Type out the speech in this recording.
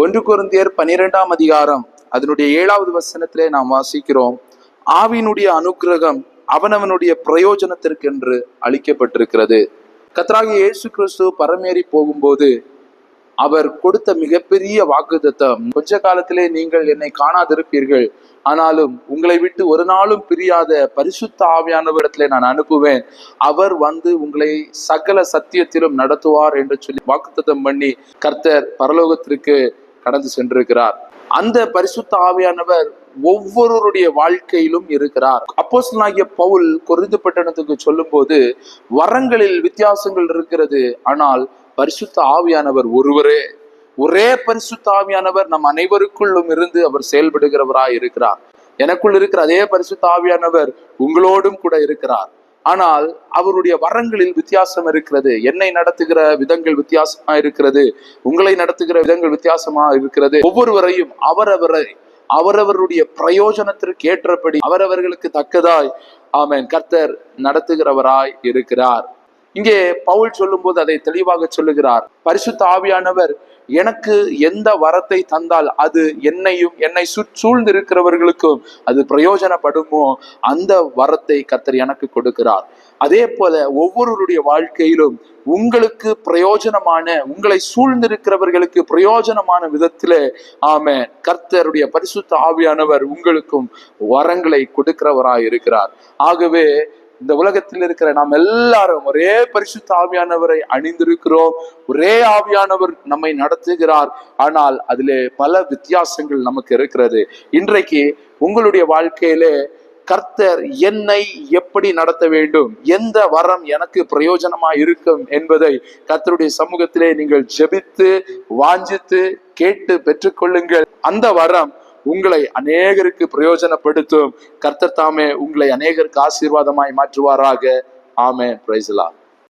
ஒன்று குருந்தியர் பனிரெண்டாம் அதிகாரம் அதனுடைய ஏழாவது வசனத்திலே நாம் வாசிக்கிறோம் ஆவினுடைய அனுக்கிரகம் அவனவனுடைய பிரயோஜனத்திற்கென்று அளிக்கப்பட்டிருக்கிறது. கத்ராகி இயேசு கிறிஸ்து பரமேறி போகும்போது அவர் கொடுத்த மிகப்பெரிய வாக்குத்தத்தம் கொஞ்ச காலத்திலே நீங்கள் என்னை காணாதிருப்பீர்கள் ஆனாலும் உங்களை விட்டு ஒரு நாளும் பிரியாத பரிசுத்த ஆவியானவரிடத்திலே நான் அனுப்புவேன். அவர் வந்து உங்களை சகல சத்தியத்திலும் நடத்துவார் என்று சொல்லி வாக்குத்தம் பண்ணி கர்த்தர் பரலோகத்திற்கு கடந்து சென்றிருக்கிறார். அந்த பரிசுத்த ஆவியானவர் ஒவ்வொருவருடைய வாழ்க்கையிலும் இருக்கிறார். அப்போஸ்தலனாகிய பவுல் கொரிந்து பட்டணத்துக்கு சொல்லும்போது வரங்களில் வித்தியாசங்கள் இருக்கிறது ஆனால் பரிசுத்த ஆவியானவர் ஒருவரே. ஒரே பரிசுத்த ஆவியானவர் நம் அனைவருக்குள்ளும் இருந்து அவர் செயல்படுகிறவராய் இருக்கிறார் எனக்குள் இருக்கிற அதே பரிசுத்த ஆவியானவர் உங்களோடும் கூட இருக்கிறார். ஆனால் அவருடைய வரங்களில் வித்தியாசம் இருக்கிறது. என்னை நடத்துகிற விதங்கள் வித்தியாசமா இருக்கிறது. உங்களை நடத்துகிற விதங்கள் வித்தியாசமா இருக்கிறது. ஒவ்வொருவரையும் அவரவரை அவரவருடைய பிரயோஜனத்திற்கு ஏற்றபடி அவரவர்களுக்கு தக்கதாய் ஆமேன் கர்த்தர் நடத்துகிறவராய் இருக்கிறார். இங்கே பவுல் சொல்லும்போது அதை தெளிவாக சொல்லுகிறார். பரிசுத்த ஆவியானவர் எனக்கு எந்த வரத்தை தந்தால் அது என்னையும் என்னை சூழ்ந்திருக்கிறவர்களுக்கும் அது பிரயோஜனப்படுமோ? அந்த வரத்தை கத்தர் எனக்கு கொடுக்கிறார். அதே போல ஒவ்வொருவருடைய வாழ்க்கையிலும் உங்களுக்கு பிரயோஜனமான உங்களை சூழ்ந்திருக்கிறவர்களுக்கு பிரயோஜனமான விதத்தில் ஆம கர்த்தருடைய பரிசுத்த ஆவியானவர் உங்களுக்கும் வரங்களை கொடுக்கிறவராய் இருக்கிறார் ஆகவே இந்த உலகத்தில் இருக்கிற நாம் எல்லாரும் ஒரே பரிசுத்த ஆவியானவரை அணிந்திருக்கிறோம். ஒரே ஆவியானவர் நம்மை நடத்துகிறார். ஆனால் அதிலே பல வித்தியாசங்கள் நமக்கு இருக்கிறது. இன்றைக்கு உங்களுடைய வாழ்க்கையிலே கர்த்தர் என்னை எப்படி நடத்த வேண்டும்? எந்த வரம் எனக்கு பிரயோஜனமா இருக்கும் என்பதை கர்த்தருடைய சமூகத்திலே நீங்கள் ஜெபித்து வாஞ்சித்து கேட்டு பெற்றுக்கொள்ளுங்கள். அந்த வரம் உங்களை அநேகருக்கு பிரயோஜனப்படுத்தும். கர்த்தர் தாமே உங்களை அநேகருக்கு ஆசீர்வாதமாய் மாற்றுவாராக. ஆமே பிரைஸ்லா